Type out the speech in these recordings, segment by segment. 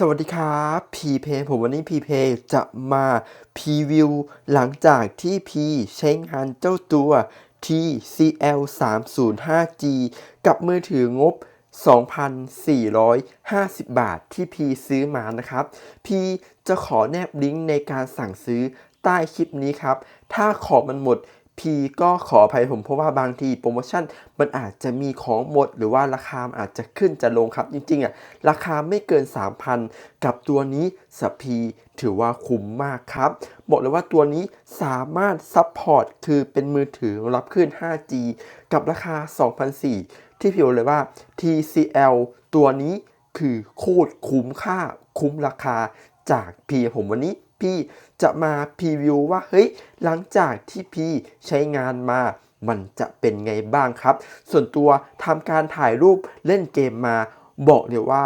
สวัสดีครับพีเพผมวันนี้พีเพจะมาพรีวิวหลังจากที่พีใช้งานเจ้าตัว TCL 305G กับมือถืองบ 2,450 บาทที่พีซื้อมานะครับ พีจะขอแนบลิงก์ในการสั่งซื้อใต้คลิปนี้ครับ ถ้าขอมันหมด พีก็ขออภัยผมเพราะว่าบางทีโปรโมชั่นมันอาจจะมีของหมด หรือว่าราคาอาจจะขึ้นจะลงครับ จริงๆอะราคาไม่เกิน 3,000 กับตัวนี้สพี ถือว่าคุ้มมากครับ บอกเลยว่าตัวนี้สามารถซัพพอร์ตคือเป็นมือถือรับขึ้น 5G กับราคา 2,004ที่พี่บอกเลยว่า TCL ตัวนี้คือโคตรคุ้มค่าคุ้มราคาจากพีผมวันนี้ พี่จะมาพรีวิวว่าเฮ้ยหลังจากที่พี่ใช้งานมามันจะเป็นไงบ้างครับ ส่วนตัวทำการถ่ายรูปเล่นเกมมา บอกเลยว่า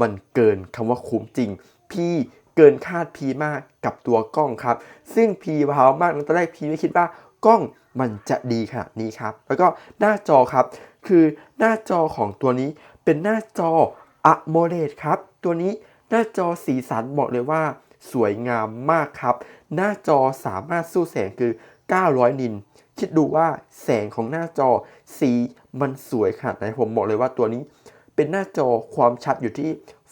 มันเกินคำว่าคุ้มจริง พี่เกินคาดพีมากกับตัวกล้องครับ ซึ่งพีว้าวมากตอนแรกพีไม่คิดว่ากล้องมันจะดีขนาดนี้ครับ แล้วก็หน้าจอครับ คือหน้าจอของตัวนี้เป็นหน้าจอ AMOLED ครับ ตัวนี้หน้าจอสีสันบอกเลยว่า สวยงามมากครับ หน้าจอสามารถสู้แสงคือ 900 นิน คิดดูว่าแสงของหน้าจอสีมันสวยขนาดไหนผมบอกเลยว่าตัวนี้ เป็นหน้าจอความชัดอยู่ที่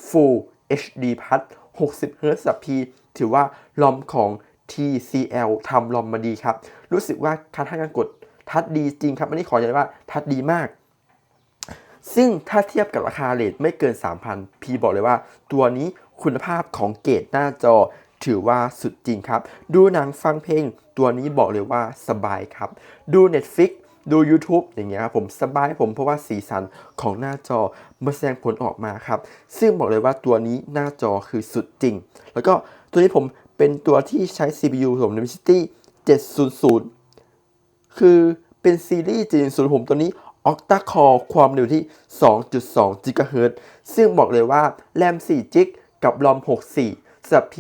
Full HD Plus 60 Hz พีถือว่าลอมของ TCL ทำลอมมาดีครับ รู้สึกว่าการทำการกดทัดดีจริงครับ อันนี้ขอใจว่าทัดดีมาก ซึ่งถ้าเทียบกับราคาเลทไม่เกิน 3,000 พีบอกเลยว่าตัวนี้ คุณภาพของเกตหน้าจอ ถือว่าสุดจริงครับ ดูหนังฟังเพลง ตัวนี้บอกเลยว่าสบายครับ ดู Netflix ดู YouTube อย่างเงี้ยครับผมสบายผมเพราะว่าสีสันของหน้าจอมาแสดงผลออกมาครับ ซึ่งบอกเลยว่าตัวนี้หน้าจอคือสุดจริง แล้วก็ตัวนี้ผมเป็นตัวที่ใช้ CPU ของ Dimensity 700 คือเป็นซีรีส์700ผมตัวนี้ Octa Core ความเร็วที่ 2.2 GHz ซึ่งบอกเลยว่าแรม4 g ิก กับรอม 64สำหรับ P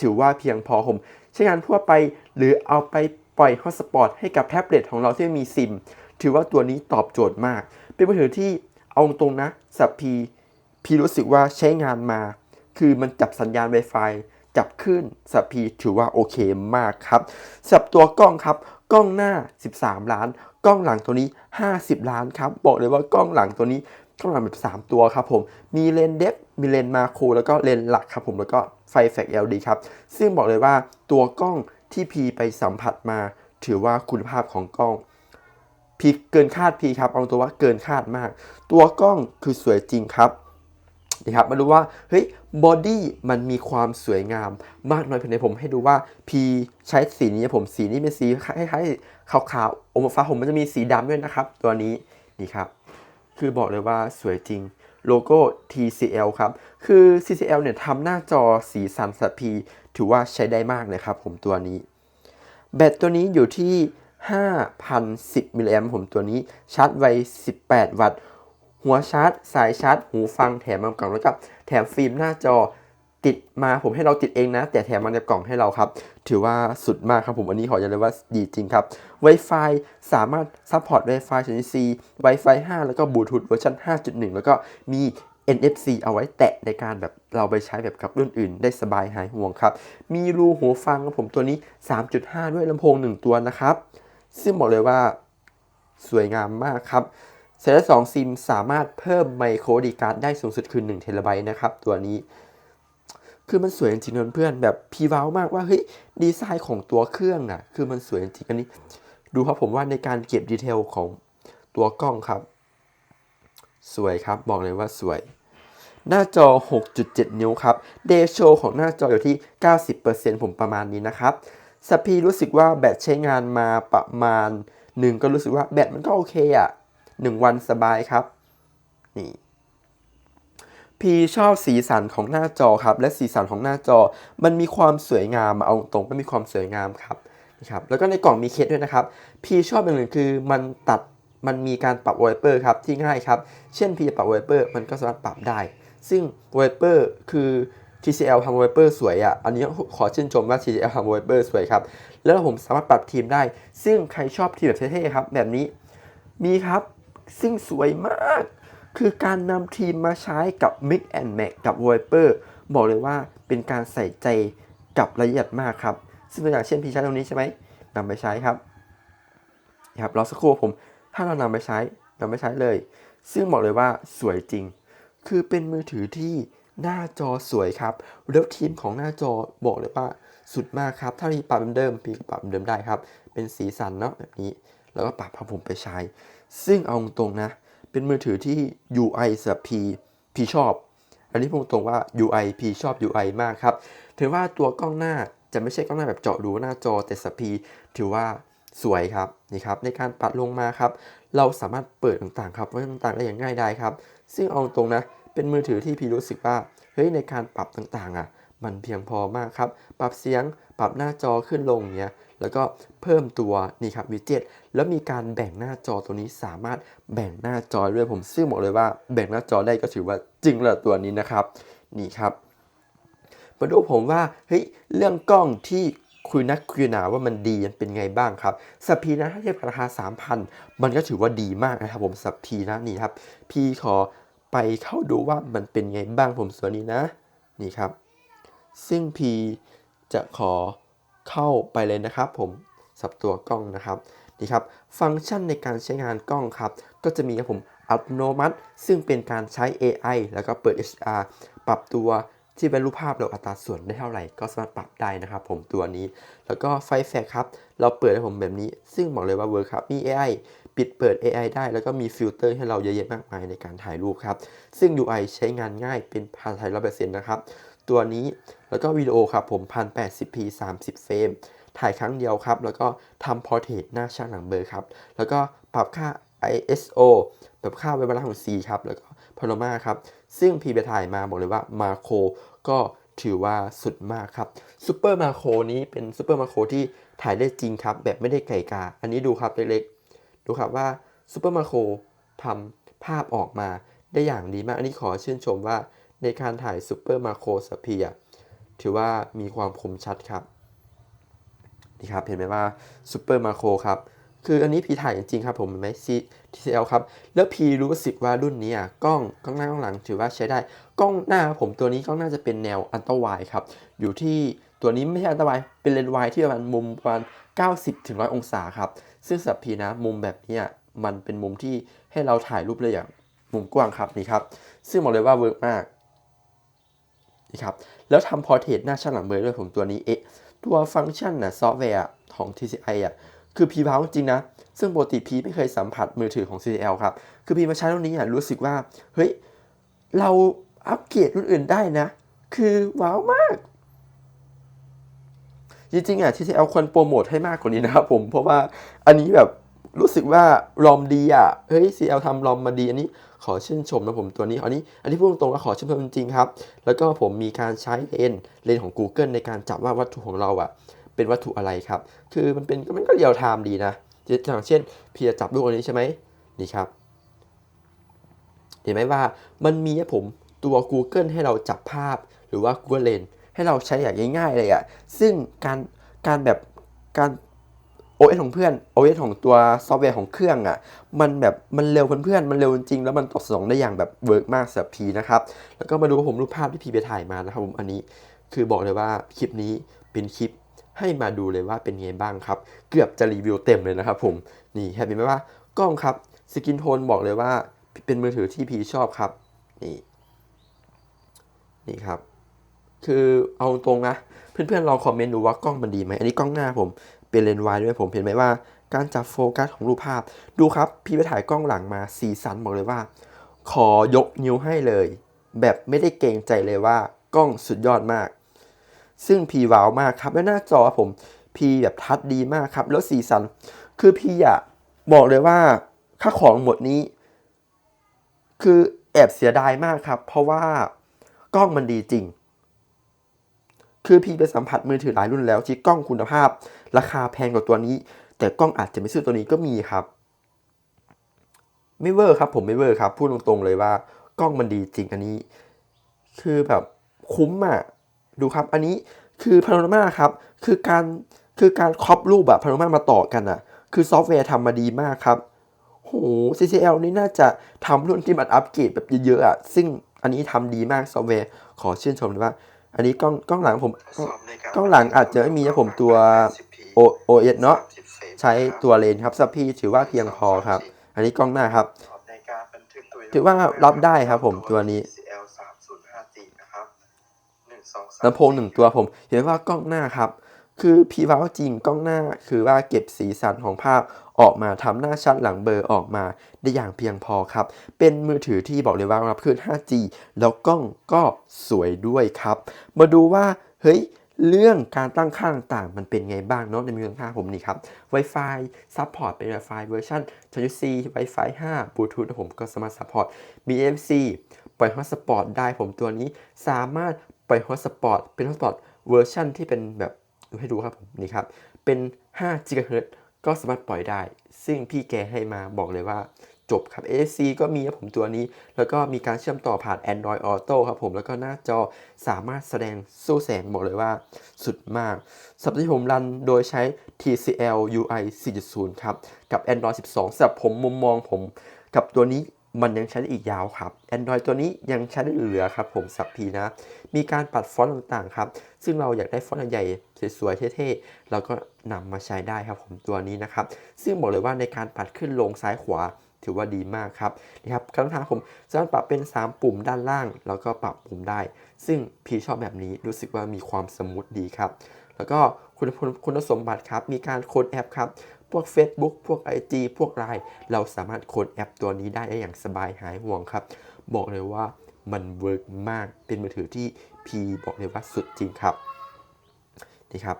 ถือว่าเพียงพอผมใช้งานทั่วไปหรือเอาไปปล่อยฮอตสปอตให้กับแท็บเล็ตของเราที่มีซิม ถือว่าตัวนี้ตอบโจทย์มาก เป็นมือถือที่เอาตรงนะสับพีพีรู้สึกว่าใช้งานมา คือมันจับสัญญาณ Wi-Fi จับขึ้นสับพีถือว่าโอเคมากครับสับตัวกล้องครับ กล้องหน้า 13 ล้าน กล้องหลังตัวนี้ 50 ล้านครับ บอกเลยว่ากล้องหลังตัวนี้ กล้องหลังแบบ 3 ตัวครับผม มีเลนเดฟมีเลนมาโครแล้วก็เลนหลักครับผมแล้วก็ไฟแฟก LED ครับ ซึ่งบอกเลยว่าตัวกล้องที่พีไปสัมผัสมา ถือว่าคุณภาพของกล้องพีเกินคาดพีครับ เอาตัวว่าเกินคาดมาก ตัวกล้องคือสวยจริงครับนะครับมาดูว่าเฮ้ยบอดี้มันมีความสวยงามมากน้อยเพียงไหนผมให้ดูว่าพีใช้สีนี้ผมสีนี้เป็นสีคล้ายๆขาวๆอมฟ้าผมมันจะมีสีดำด้วยนะครับ ตัวนี้นี่ครับ คือบอกเลยว่าสวยจริงโลโก้ TCL ครับ คือ TCL เนี่ยทำหน้าจอสีสันสัตพี ถือว่าใช้ได้มากเลยครับผมตัวนี้ แบตตัวนี้อยู่ที่ 5,010 มิลลิแอมผมตัวนี้ ชาร์จไว 18 วัตต์ หัวชาร์จ สายชาร์จ หูฟังแถมมากล่องแล้วกับแถมฟิล์มหน้าจอ ติดมาผมให้เราติดเองนะ แต่แถมมาในกล่องให้เราครับ ถือว่าสุดมากครับผมอันนี้ขอจะเลยว่าดีจริงครับ Wi-Fi สามารถซัพพอร์ต Wi-Fi ชนิด C Wi-Fi 5 แล้วก็บลูทูธเวอร์ชัน5.1 แล้วก็มี NFC เอาไว้แตะในการแบบเราไปใช้แบบกับรุ่นอื่น ได้สบายหายห่วงครับ มีรูหูฟังครับผมตัวนี้ 3.5 ด้วยลำโพง 1 ตัวนะครับ ซึ่งบอกเลยว่าสวยงามมากครับเซตสองซิมสามารถเพิ่มไมโครดีการ์ดได้สูงสุดคือ1เทราไบต์นะครับ ตัวนี้ คือมันสวยจริงๆเพื่อนๆแบบพีว้าวมากว่าเฮ้ยดีไซน์ของตัวเครื่องอะ คือมันสวยจริงอันนี้ ดูครับผมว่าในการเก็บดีเทลของตัวกล้องครับ สวยครับบอกเลยว่าสวย หน้าจอ 6.7 นิ้วครับเดโชของหน้าจออยู่ที่ 90%ผมประมาณนี้นะครับสปีรู้สึกว่าแบตใช้งานมาประมาณหนึ่งก็รู้สึกว่าแบตมันก็โอเคอะ่ะหนึ่งวันสบายครับ นี่ พีชอบสีสันของหน้าจอครับ และสีสันของหน้าจอ มันมีความสวยงามเอาตรงมันมีความสวยงามครับนะครับแล้วก็ในกล่องมีเคสด้วยนะครับพีชอบอย่างหนึ่งคือมันตัดมันมีการปรับไวเปอร์ครับที่ง่ายครับ เช่นพีจะปรับไวเปอร์มันก็สามารถปรับได้ ซึ่งไวเปอร์คือ TCL ทำไวเปอร์สวยอะ อันนี้ขอชื่นชมว่า TCL ทำไวเปอร์สวยครับ แล้วผมสามารถปรับทีมได้ ซึ่งใครชอบทีมแบบเท่ๆครับ แบบนี้ มีครับ ซึ่งสวยมาก คือการนำทีมมาใช้กับ Mix and Match กับ Viper บอกเลยว่าเป็นการใส่ใจกับรายละเอียดมากครับ ซึ่งตัวอย่างเช่นพี่ใช้ตรงนี้ใช่ไหมนำไปใช้ครับนะครับรอสักครู่ผม ถ้าเรานำไปใช้นำไปใช้เลย ซึ่งบอกเลยว่าสวยจริง คือเป็นมือถือที่หน้าจอสวยครับ แล้วทีมของหน้าจอบอกเลยว่าสุดมากครับ ถ้าพี่ปรับเป็นเดิมพี่ปรับเป็นเดิมได้ครับ เป็นสีสันเนาะแบบนี้ แล้วก็ปรับพาผมไปใช้ ซึ่งเอาตรงนะ เป็นมือถือที่ UI สำหรับ P P ชอบ อันนี้พูดตรงว่า UI P ชอบ UI มากครับ ถือว่าตัวกล้องหน้าจะไม่ใช่กล้องหน้าแบบเจาะรูหน้าจอแต่สปีถือว่าสวยครับนี่ครับในการปัดลงมาครับ เราสามารถเปิดต่างๆครับไว้ต่างๆได้อย่างง่ายได้ครับ ซึ่งเอาตรงนะเป็นมือถือที่พี่รู้สึกว่าเฮ้ยในการปรับต่างๆอะ มันเพียงพอมากครับ ปรับเสียงปรับหน้าจอขึ้นลงเนี้ย แล้วก็เพิ่มตัวนี่ครับวิดเจ็ตแล้วมีการแบ่งหน้าจอตัวนี้สามารถแบ่งหน้าจอด้วยผมซึ่งบอกเลยว่าแบ่งหน้าจอได้ก็ถือว่าจริงระตัวนี้นะครับนี่ครับมาดูผมว่าเฮ้ยเรื่องกล้องที่คุยนักคุยหนาว่ามันดีมันเป็นไงบ้างครับสัพีนะถ้าเทียบกับราคา 3,000 มันก็ถือว่าดีมากนะครับผมสัพีนะนี่ครับ พี่ขอไปเข้าดูว่ามันเป็นไงบ้างผมส่วนนี้นะ นี่ครับ ซึ่งพีจะขอ เข้าไปเลยนะครับ ผมสับตัวกล้องนะครับนี่ครับฟังก์ชันในการใช้งานกล้องครับ ก็จะมีครับผมอัตโนมัติ ซึ่งเป็นการใช้ AI แล้วก็เปิด HR ปรับตัวที่เป็นรูปภาพเราอัตราส่วนได้เท่าไหร่ก็สามารถปรับได้นะครับผมตัวนี้ แล้วก็ไฟแฟกครับ เราเปิดให้ผมแบบนี้ ซึ่งบอกเลยว่าเวิร์คครับมี AI ปิดเปิด AI ได้ แล้วก็มีฟิลเตอร์ให้เราเยอะแยะมากมายในการถ่ายรูปครับ ซึ่ง UI ใช้งานง่ายเป็นภาษาไทยร้อยเปอร์เซ็นต์นะครับ ตัวนี้แล้วก็วิดีโอครับผม 1080p 30 เฟรม ถ่ายครั้งเดียวครับ แล้วก็ทำพอร์เทรตหน้าช่างหลังเบลอครับ แล้วก็ปรับค่า ISO ปรับค่าเวลาของ C ครับ แล้วก็พาโนมาครับ ซึ่งพีไปถ่ายมาบอกเลยว่ามาโครก็ถือว่าสุดมากครับซูเปอร์มาโครนี้เป็นซูเปอร์มาโครที่ถ่ายได้จริงครับ แบบไม่ได้ไก่กา อันนี้ดูครับเล็กๆ ดูครับว่าซูเปอร์มาโครทำภาพออกมาได้อย่างดีมาก อันนี้ขอชื่นชมว่า ในการถ่ายซูเปอร์มาโครสเปียถือว่ามีความคมชัดครับนี่ครับเห็นไหมว่าซูเปอร์มาโครครับคืออันนี้พีถ่ายจริงๆครับผมเห็นไหม C TCL ครับ แล้วพีรู้สึกว่ารุ่นนี้อะกล้องกล้องหน้ากล้องหลังถือว่าใช้ได้ กล้องหน้าผมตัวนี้กล้องหน้าจะเป็นแนวอันตวายครับ อยู่ที่ตัวนี้ไม่ใช่อันตวายเป็นเลนส์วายที่ประมาณมุมประมาณ 90ถึง100 องศาครับ ซึ่งสำหรับพีนะมุมแบบนี้มันเป็นมุมที่ให้เราถ่ายรูปเลยอย่างมุมกว้างครับนี่ครับ ซึ่งบอกเลยว่าเวิร์กมาก นี่ครับแล้วทำพอร์เทรตหน้าช่างหลังเบลอด้วยผมตัวนี้เอ๊ะตัวฟังก์ชันนะซอฟต์แวร์ของ TCI อะคือพีว้าวจริงนะ ซึ่งปกติพีไม่เคยสัมผัสมือถือของ CCL ครับ คือพีมาใช้รุ่นนี้อะรู้สึกว่า เฮ้ย เราอัปเกรดรุ่นอื่นได้นะ คือว้าวมาก จริงๆอะ TCL ควรโปรโมทให้มากกว่านี้นะครับผม เพราะว่าอันนี้แบบรู้สึกว่า รอมดีอะ เฮ้ย CL ทำรอมมาดี อันนี้ ขอชื่นชมนะผมตัวนี้ อันนี้อันนี้พูดตรงๆว่าขอชื่นชมจริงๆครับ แล้วก็ผมมีการใช้เลนเลนของ Google ในการจับว่าวัตถุของเราอะเป็นวัตถุอะไรครับ คือมันเป็นมันก็เรียลไทม์ดีนะอย่างเช่นพี่จะจับรูปอันนี้ใช่ไหมนี่ครับ เห็นไหมว่ามันมีให้ผมตัว Google ให้เราจับภาพหรือว่า Google Lens ให้เราใช้อย่างง่ายๆเลยอะซึ่งการการแบบการ OS ของเพื่อน OS ของตัวซอฟต์แวร์ของเครื่องอะ่ะ มันแบบมันเร็วเพื่อนๆมันเร็วจริงแล้วมันตอบสนองได้อย่างแบบเวิร์กมากสำหรับพีนะครับ แล้วก็มาดูผมรูปภาพที่พีไปถ่ายมานะครับผมอันนี้คือบอกเลยว่าคลิปนี้เป็นคลิปให้มาดูเลยว่าเป็นไงบ้างครับ เกือบจะรีวิวเต็มเลยนะครับผมนี่เห็นไหมว่ากล้องครับสกินโทนบอกเลยว่าเป็นมือถือที่พีชอบครับนี่นี่ครับ คือเอาตรงนะเพื่อนๆลองคอมเมนต์ดูว่ากล้องมันดีไหมอันนี้กล้องหน้าผม เป็นเลนส์วายด้วยผมเห็นไหมว่า การจับโฟกัสของรูปภาพ ดูครับพี่ไปถ่ายกล้องหลังมาสีสันบอกเลยว่า ขอยกนิ้วให้เลย แบบไม่ได้เกรงใจเลยว่ากล้องสุดยอดมาก ซึ่งพีว้าวมากครับแล้วหน้าจอผมพีแบบทัดดีมากครับ แล้วสีสัน คือพีอะบอกเลยว่าค่าของหมดนี้ คือแอบเสียดายมากครับ เพราะว่ากล้องมันดีจริง คือพีไปสัมผัสมือถือหลายรุ่นแล้วที่กล้องคุณภาพ ราคาแพงกว่าตัวนี้ แต่กล้องอาจจะไม่ซื้อตัวนี้ก็มีครับ ไม่เวอร์ครับผมไม่เวอร์ครับพูดตรงๆเลยว่ากล้องมันดีจริงอันนี้ คือแบบคุ้มอะดูครับอันนี้คือพาโนรามาครับคือการคือการครอปรูปแบบพาโนรามามาต่อกันอะคือซอฟต์แวร์ทำมาดีมากครับโห CCL นี่น่าจะทำรุ่นที่มันอัปเกรดแบบเยอะๆอะซึ่งอันนี้ทำดีมากซอฟต์แวร์ขอชื่นชมเลยว่า อันนี้กล้องกล้องหลังผมทดสอบในารกล้องหลังอาจจะไม่มีนะผมตัว 80p O OS เนาะ30เฟรมใช้ตัวเลนส์ครับสัพพีถือว่าเพียงพอครับ อันนี้กล้องหน้าครับทดสอบในการบันทึกตัวถือว่ารับได้ครับผมตัวนี้ TCL 305G นะครับ1 2 3ลำโพงหนึ่งตัวผม เห็นว่ากล้องหน้าครับ คือพีว้าวจริงกล้องหน้าคือว่าเก็บสีสันของภาพออกมาทำหน้าชัดหลังเบลอร์ออกมาได้อย่างเพียงพอครับ เป็นมือถือที่บอกเลยว่ารองรับคลื่น 5G แล้วกล้องก็สวยด้วยครับ มาดูว่าเฮ้ยเรื่องการตั้งค่าต่างๆ มันเป็นไงบ้างเนาะในมือถือผมนี่ครับ Wi-Fi ซัพพอร์ตเป็น Wi-Fi เวอร์ชัน3.4 Wi-Fi 5 Bluetooth ผมก็สามารถซัพพอร์ตมี NFC ปล่อยฮอตสปอตได้ผมตัวนี้สามารถปล่อยฮอตสปอตเป็นฮอตสปอตเวอร์ชันที่เป็นแบบ ดูให้ดูครับผมนี่ครับ เป็น5 GHz ก็สามารถปล่อยได้ ซึ่งพี่แกให้มาบอกเลยว่าจบครับ AC ก็มีครับผมตัวนี้ แล้วก็มีการเชื่อมต่อผ่าน Android Auto ครับผม แล้วก็หน้าจอสามารถแสดงสู้แสงบอกเลยว่า สุดมากสำหรับที่ผมรันโดยใช้ TCL UI 4.0 ครับ กับ Android 12สำหรับผมมุมมองผมกับตัวนี้มันยังใช้ได้อีกยาวครับ Android ตัวนี้ยังใช้ได้เหลือครับผมสับพีนะ มีการปัดฟอนต์ต่างๆครับ ซึ่งเราอยากได้ฟอนต์ใหญ่ สวยๆเท่ๆเราก็นำมาใช้ได้ครับผมตัวนี้นะครับ ซึ่งบอกเลยว่าในการปัดขึ้นลงซ้ายขวาถือว่าดีมากครับนะครับคำถามผมสามารถปรับเป็น 3 ปุ่มด้านล่าง แล้วก็ปรับปุ่มได้ ซึ่งพี่ชอบแบบนี้รู้สึกว่ามีความสมูทดีครับ แล้วก็คุณคุณสมบัติครับมีการโค้ดแอปครับพวก Facebook พวก IG พวก Line เราสามารถโค้ดแอปตัวนี้ได้อย่างสบายหายห่วงครับ บอกเลยว่ามันเวิร์กมากเป็นมือถือที่พีบอกเลยว่าสุดจริงครับ นี่ครับ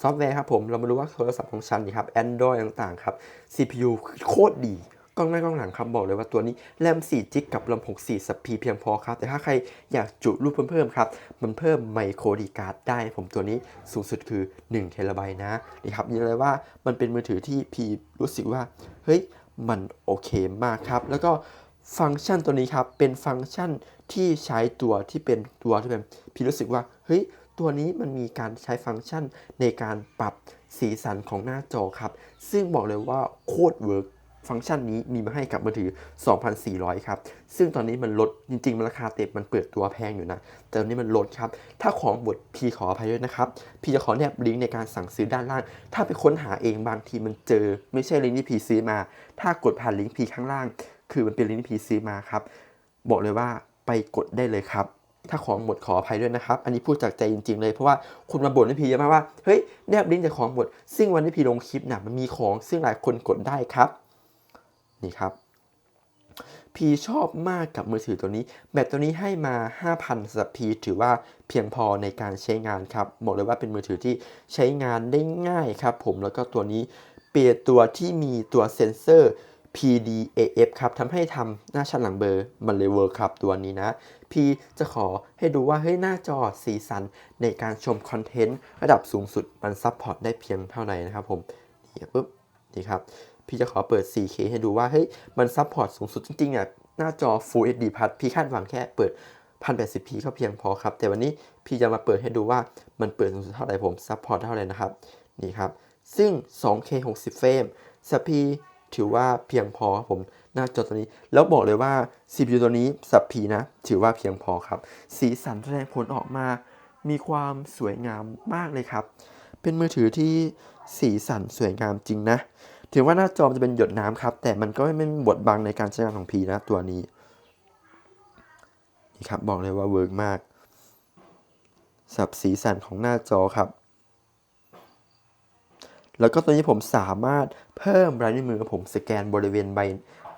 ซอฟต์แวร์ครับผมเรามาดูว่าโทรศัพท์ของฉันนี่ครับ Android ต่างๆครับ CPU โคตรดีกล้องหน้ากล้องหลังครับบอกเลยว่าตัวนี้แรม4จิกกับลำ64สับพีเพียงพอครับ แต่ถ้าใครอยากจุรูปเพิ่มๆครับมันเพิ่มไมโครดีการ์ดได้ผมตัวนี้สูงสุดคือ1เทราไบต์นะนี่ครับนี่เลยว่ามันเป็นมือถือที่พีรู้สึกว่า เฮ้ย มันโอเคมากครับ แล้วก็ฟังก์ชันตัวนี้ครับ เป็นฟังก์ชันที่ใช้ตัวที่เป็นตัวที่เป็นพี่รู้สึกว่า เฮ้ย ตัวนี้มันมีการใช้ฟังก์ชันในการปรับสีสันของหน้าจอครับ ซึ่งบอกเลยว่าโคตรเวิร์กฟังก์ชันนี้มีมาให้กับมือถือ 2,400 ครับ ซึ่งตอนนี้มันลด จริงๆ มันราคาเต็มมันเปิดตัวแพงอยู่นะ แต่ตอนนี้มันลดครับ ถ้าของหมดพี่ขออภัยด้วยนะครับ พี่จะขอแนบลิงก์ในการสั่งซื้อด้านล่าง ถ้าไปค้นหาเองบางทีมันเจอ ไม่ใช่ลิงก์ที่พี่ซื้อมา ถ้ากดผ่านลิงก์พี่ข้างล่าง คือมันเป็นลิงก์ที่พี่ซื้อมาครับ บอกเลยว่าไปกดได้เลยครับ ถ้าของหมดขออภัยด้วยนะครับ อันนี้พูดจากใจจริง ๆ เลยเพราะว่าคุณมาบ่นให้พีเยอะมากว่า เฮ้ยแนบลิงก์จากของหมด ซึ่งวันที่พีลงคลิปน่ะมันมีของซึ่งหลายคนกดได้ครับ นี่ครับ พีชอบมากกับมือถือตัวนี้ แบตตัวนี้ให้มา 5,000สำหรับพีถือว่าเพียงพอในการใช้งานครับบอกเลยว่าเป็นมือถือที่ใช้งานได้ง่ายครับ ผมแล้วก็ตัวนี้เปลี่ยนตัวที่มีตัวเซ็นเซอร์ PDAF ครับทำให้ทำหน้าชัดหลังเบอร์มันเลยเวิร์คครับตัวนี้นะพีจะขอให้ดูว่าเฮ้ยหน้าจอสีสันในการชมคอนเทนต์ระดับสูงสุดมันซัพพอร์ตได้เพียงเท่าไหร่นะครับผมนี่ปุ๊บนี่ครับพี่จะขอเปิด 4K ให้ดูว่าเฮ้ยมันซัพพอร์ตสูงสุดจริงๆอะหน้าจอ Full HD Plus พี่คาดหวังแค่เปิด 1080p ก็เพียงพอครับ แต่วันนี้พี่จะมาเปิดให้ดูว่ามันเปิดสูงสุดเท่าไหร่ผมซัพพอร์ตเท่าไหร่นะครับนี่ครับซึ่ง 2K 60เฟรมสปี ถือว่าเพียงพอครับผมหน้าจอตัวนี้ แล้วบอกเลยว่า CPU ตัวนี้สับพีนะ ถือว่าเพียงพอครับ สีสันแสดงผลออกมา มีความสวยงามมากเลยครับ เป็นมือถือที่สีสันสวยงามจริงนะ ถึงว่าหน้าจอจะเป็นหยดน้ำครับ แต่มันก็ไม่มีบทบังในการใช้งานของพีนะตัวนี้นี่ครับบอกเลยว่าเวิร์กมากสับสีสันของหน้าจอครับ แล้วก็ตัวนี้ผมสามารถเพิ่มลายนิ้วมือผมสแกนบริเวณใบ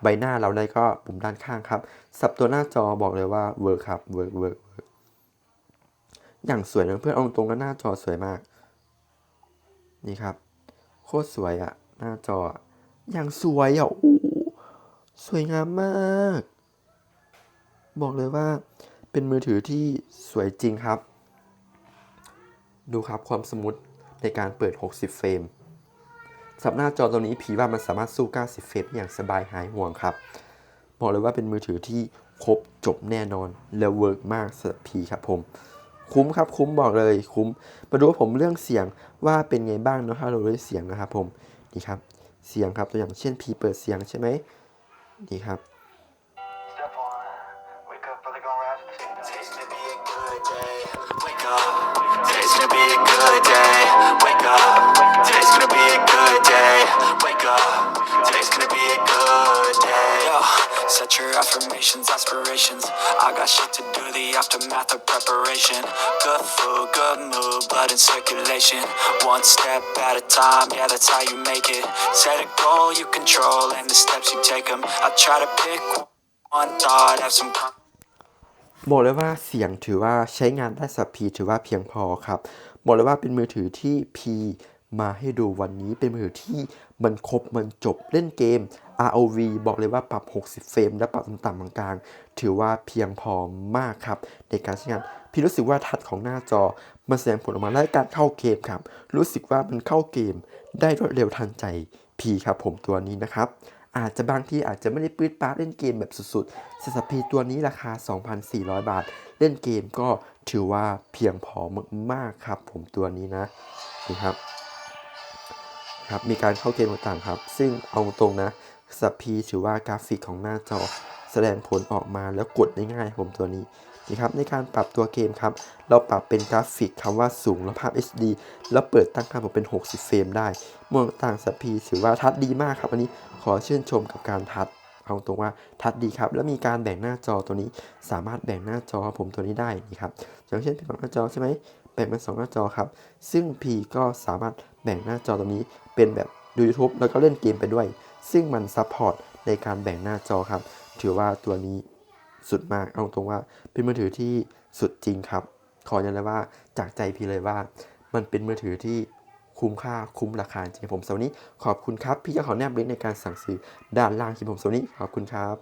ใบหน้าเราได้ก็ปุ่มด้านข้างครับสับตัวหน้าจอบอกเลยว่าเวิร์กครับเวิร์กเวิร์กเวิร์กอย่างสวยนะเพื่อนเอาตรงแล้วหน้าจอสวยมาก นี่ครับ โคตรสวยอะหน้าจออะอย่างสวยอะโอ้สวยงามมาก บอกเลยว่าเป็นมือถือที่สวยจริงครับ ดูครับความสมูทในการเปิด 60 เฟรม สำหรับหน้าจอตัวนี้ผีว่ามันสามารถสู้ 90 เฟรมได้อย่างสบายหายห่วงครับ บอกเลยว่าเป็นมือถือที่ครบจบแน่นอน แล้วเวิร์กมากสำหรับผีครับผม คุ้มครับคุ้มบอกเลยคุ้ม มาดูว่าผมเรื่องเสียงว่าเป็นไงบ้างเนาะถ้าเราได้เสียงนะครับผม นี่ครับ เสียงครับตัวอย่างเช่นพีเปิดเสียงใช่ไหมนี่ครับ set your affirmations, aspirations. I got shit to do, the aftermath of preparation. Good food, good mood, blood in circulation. One step at a time, yeah, that's how you make it. Set a goal you control, and the steps you take them. I try to pick one thought, have some. con- บอกเลยว่าเสียงถือว่าใช้งานได้สับพีถือว่าเพียงพอครับ บอกเลยว่าเป็นมือถือที่พีมาให้ดูวันนี้เป็นมือถือที่ มันครบมันจบเล่นเกม ROV บอกเลยว่าปรับ 60 เฟรม และปรับต่ำๆกลางๆ ถือว่าเพียงพอมากครับ ในการใช้งานพี่รู้สึกว่าทัชของหน้าจอมันแสดงผลออกมาและการเข้าเกมครับ รู้สึกว่ามันเข้าเกม ได้รวดเร็วทันใจพีครับผมตัวนี้นะครับอาจจะบางที่อาจจะไม่ได้ปื๊ดปาเล่นเกมแบบสุดๆสสพีตัวนี้ราคา 2,400 บาท เล่นเกมก็ถือว่าเพียงพอมากๆครับ ผมตัวนี้นะนี่ครับ ครับมีการเข้าเกมต่างๆครับ ซึ่งเอาตรงนะสัพีถือว่ากราฟิกของหน้าจอ แสดงผลออกมาแล้วกดได้ง่ายผมตัวนี้นี่ครับในการปรับตัวเกมครับ เราปรับเป็นกราฟิกคำว่าสูงและภาพ HD แล้วเปิดตั้งค่าผมเป็น 60 เฟรมได้มองต่างสัพีถือว่าทัดดีมากครับ อันนี้ขอชื่นชมกับการทัดเอาตรงว่าทัดดีครับ แล้วมีการแบ่งหน้าจอตัวนี้ สามารถแบ่งหน้าจอผมตัวนี้ได้นี่ครับอย่างเช่นเป็นสองหน้าจอใช่ไหมแบ่งเป็นสองหน้าจอครับ ซึ่ง P ก็สามารถ แบ่งหน้าจอตรงนี้เป็นแบบดู YouTube แล้วก็เล่นเกมไปด้วย ซึ่งมันซัพพอร์ตในการแบ่งหน้าจอครับ ถือว่าตัวนี้สุดมาก เอาตรงว่าเป็นมือถือที่สุดจริงครับ ขอยันเลยว่าจากใจพี่เลยว่า มันเป็นมือถือที่คุ้มค่าคุ้มราคาจริงผมสำหรับวันนี้ขอบคุณครับ พี่เจ้าของแนบลิงก์ในการสั่งซื้อด้านล่างคลิปผมสำหรับวันนี้ขอบคุณครับ